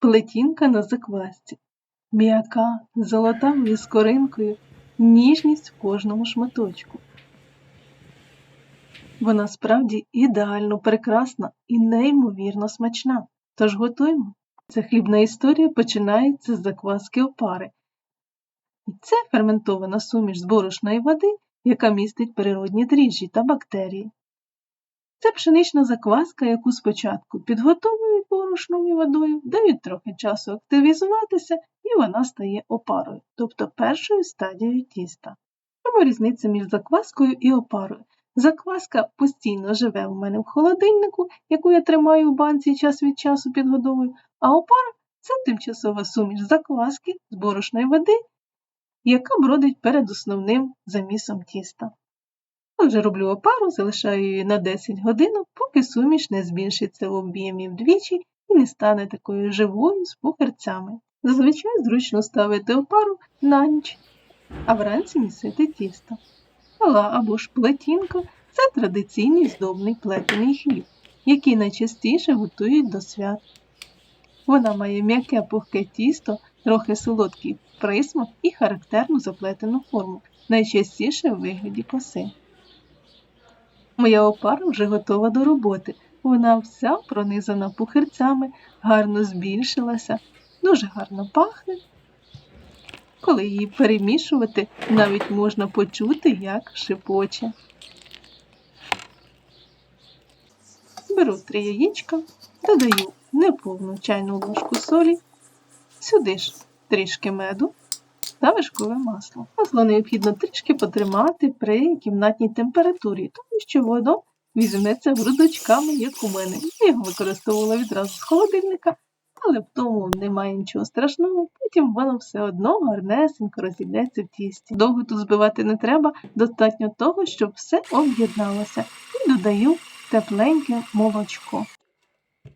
плетінка на заквасці, м'яка, з золотавою скоринкою, ніжність в кожному шматочку. Вона справді ідеально прекрасна і неймовірно смачна. Тож готуємо. Ця хлібна історія починається з закваски опари. І це ферментована суміш з борошної води, яка містить природні дріжджі та бактерії. Це пшенична закваска, яку спочатку підготовують борошною водою, дають трохи часу активізуватися, і вона стає опарою, тобто першою стадією тіста. Чому різниця між закваскою і опарою? Закваска постійно живе у мене в холодильнику, яку я тримаю в банці час від часу підгодовую, а опара це тимчасова суміш закваски з борошної води, яка бродить перед основним замісом тіста. Отже, роблю опару, залишаю її на 10 годин, поки суміш не збільшиться в об'ємі вдвічі і не стане такою живою з пухарцями. Зазвичай зручно ставити опару на ніч, а вранці місити тісто. Мала або ж плетінка це традиційний здобний плетений хліб, який найчастіше готують до свят. Вона має м'яке пухке тісто, трохи солодкий присмак і характерну заплетену форму, найчастіше в вигляді коси. Моя опара вже готова до роботи. Вона вся пронизана пухирцями, гарно збільшилася, дуже гарно пахне. Коли її перемішувати, навіть можна почути, як шипоче. Беру три яєчка, додаю неповну чайну ложку солі, сюди ж трішки меду та вершкове масло. Масло необхідно трішки потримати при кімнатній температурі, тому що воно візьметься грудочками, як у мене. Я його використовувала відразу з холодильника, але в тому немає нічого страшного, потім воно все одно гарнесенько розійдеться в тісті. Довго тут збивати не треба, достатньо того, щоб все об'єдналося. І додаю тепленьке молочко.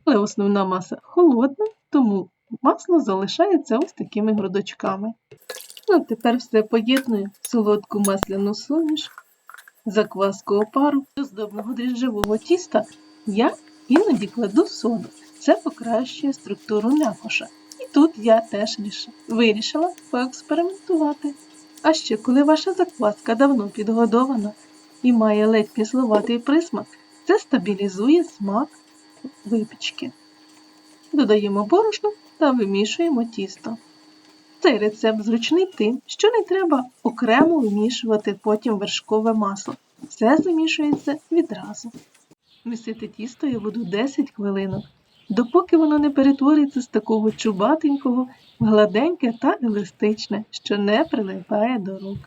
Але основна маса холодна, тому масло залишається ось такими грудочками. Ну, тепер все поєдную солодку масляну суміш, закваску опару до здобного дріжджового тіста я іноді кладу соду. Це покращує структуру м'якоша. І тут я теж вирішила поекспериментувати. А ще, коли ваша закваска давно підгодована і має ледь кисловатий присмак, це стабілізує смак випічки. Додаємо борошно та вимішуємо тісто. Цей рецепт зручний тим, що не треба окремо вимішувати потім вершкове масло. Все замішується відразу. Місити тісто я буду 10 хвилинок, допоки воно не перетвориться з такого чубатенького гладеньке та еластичне, що не прилипає до рук.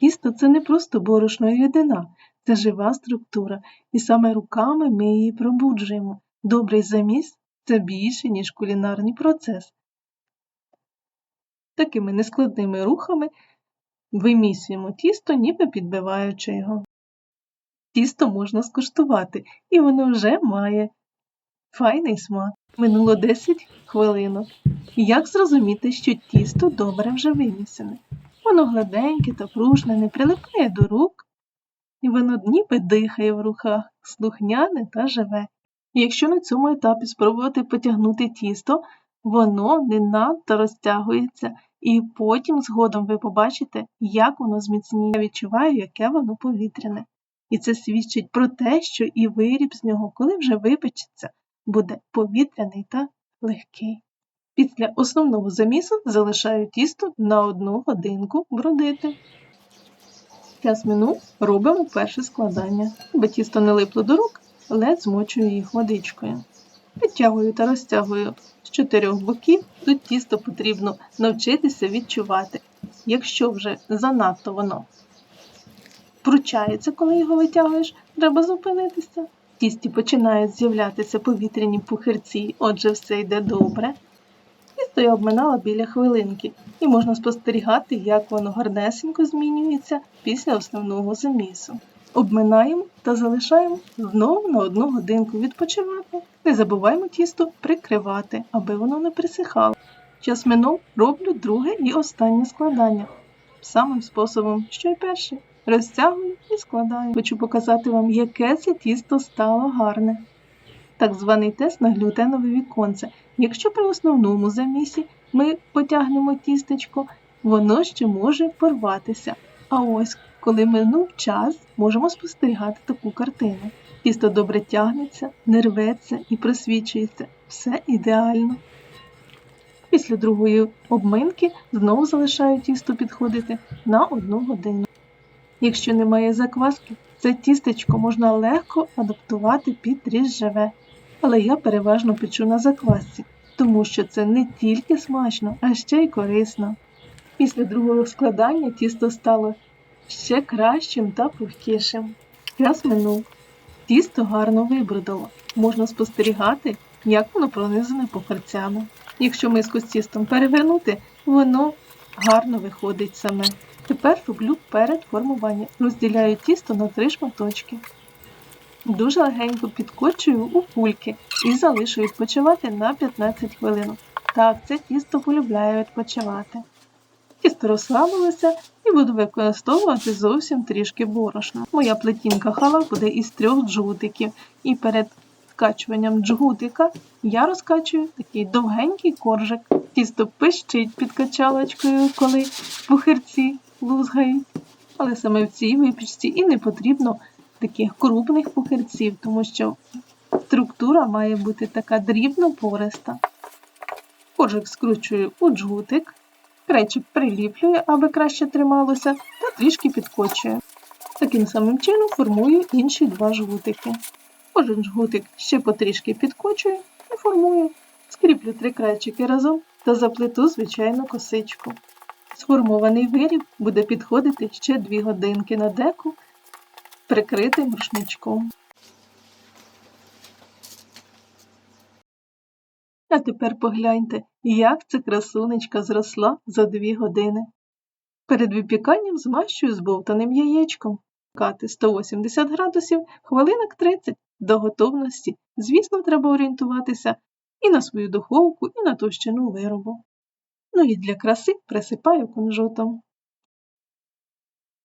Тісто це не просто борошно і єдина, це жива структура, і саме руками ми її пробуджуємо. Добрий заміс це більше, ніж кулінарний процес. Такими нескладними рухами вимісюємо тісто, ніби підбиваючи його. Тісто можна скуштувати, і воно вже має файний смак. Минуло 10 хвилинок. Як зрозуміти, що тісто добре вже вимісене? Воно гладеньке та пружне, не прилипає до рук, і воно ніби дихає в руках, слухняне та живе. І якщо на цьому етапі спробувати потягнути тісто, воно не надто розтягується, і потім згодом ви побачите, як воно зміцніє. Я відчуваю, яке воно повітряне. І це свідчить про те, що і виріб з нього, коли вже випечеться, буде повітряний та легкий. Після основного замісу залишаю тісто на одну годинку бродити. Час минув, робимо перше складання. Аби тісто не липло до рук, ледь змочую їх водичкою. Підтягую та розтягую чотирьох боків, тут тісто потрібно навчитися відчувати. Якщо вже занадто воно пручається, коли його витягуєш, треба зупинитися. В тісті починають з'являтися повітряні пухирці, отже, все йде добре. Тісто я обминала біля хвилинки, і можна спостерігати, як воно гарнесенько змінюється після основного замісу. Обминаємо та залишаємо знову на одну годинку відпочивати. Не забуваємо тісто прикривати, аби воно не присихало. Час минув роблю друге і останнє складання. Самим способом, що й перше. Розтягую і складаю. Хочу показати вам, яке це тісто стало гарне. так званий тест на глютенове віконце. Якщо при основному замісі ми потягнемо тістечко, воно ще може порватися. А ось, коли минув час, можемо спостерігати таку картину. Тісто добре тягнеться, не рветься і просвічується. Все ідеально. Після другої обминки знову залишаю тісто підходити на одну годину. Якщо немає закваски, це тістечко можна легко адаптувати під дріжджеве. Але я переважно печу на заквасці, тому що це не тільки смачно, а ще й корисно. Після другого складання тісто стало ще кращим та пухкішим. Час минув. Тісто гарно вибродило. Можна спостерігати, як воно пронизане похарцями. Якщо миску з тістом перевернути, воно гарно виходить саме. Тепер роблю перед формуванням. Розділяю тісто на три шматочки. Дуже легенько підкочую у кульки і залишу відпочивати на 15 хвилин. Так, це тісто полюбляє відпочивати. Тісто розслабилося і буду використовувати зовсім трішки борошна. Моя плетінка хала буде із трьох джгутиків, і перед скачуванням джгутика я розкачую такий довгенький коржик. Тісто пищить під качалочкою, коли пухирці лузгають. Але саме в цій випічці і не потрібно таких крупних пухирців, тому що структура має бути така дрібно пориста. Коржик скручую у джгутик, крайчик приліплюю, аби краще трималося, та трішки підкочую. Таким самим чином формую інші два жгутики. Кожен жгутик ще потрішки підкочую і формую. Скріплю три крайчики разом та заплету звичайну косичку. Сформований виріб буде підходити ще 2 годинки на деку, прикритим рушничком. А тепер погляньте, як ця красунечка зросла за 2 години. Перед випіканням змащую збовтаним яєчком. Кати 180 градусів, хвилинок 30 до готовності. Звісно, треба орієнтуватися і на свою духовку, і на товщину виробу. Ну і для краси присипаю кунжутом.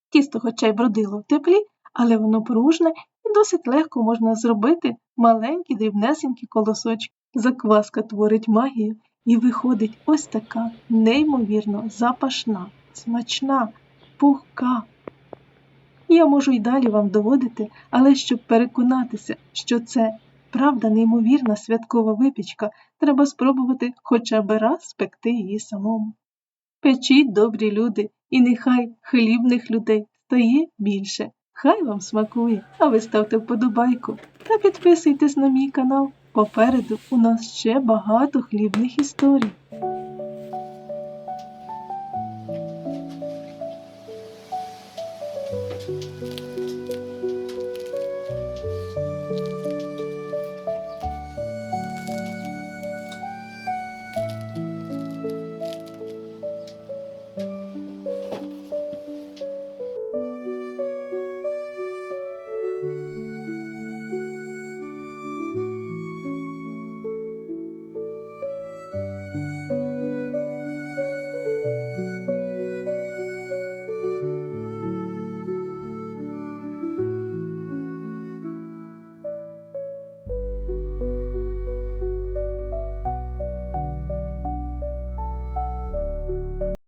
Тісто хоча й бродило в теплі, але воно пружне і досить легко можна зробити маленькі дрібнесенькі колосочки. Закваска творить магію і виходить ось така неймовірно запашна, смачна, пухка. Я можу й далі вам доводити, але щоб переконатися, що це правда неймовірна святкова випічка, треба спробувати хоча б раз спекти її самому. Печіть, добрі люди, і нехай хлібних людей стає більше. Хай вам смакує, а ви ставте вподобайку та підписуйтесь на мій канал. Попереду у нас ще багато хлібних історій.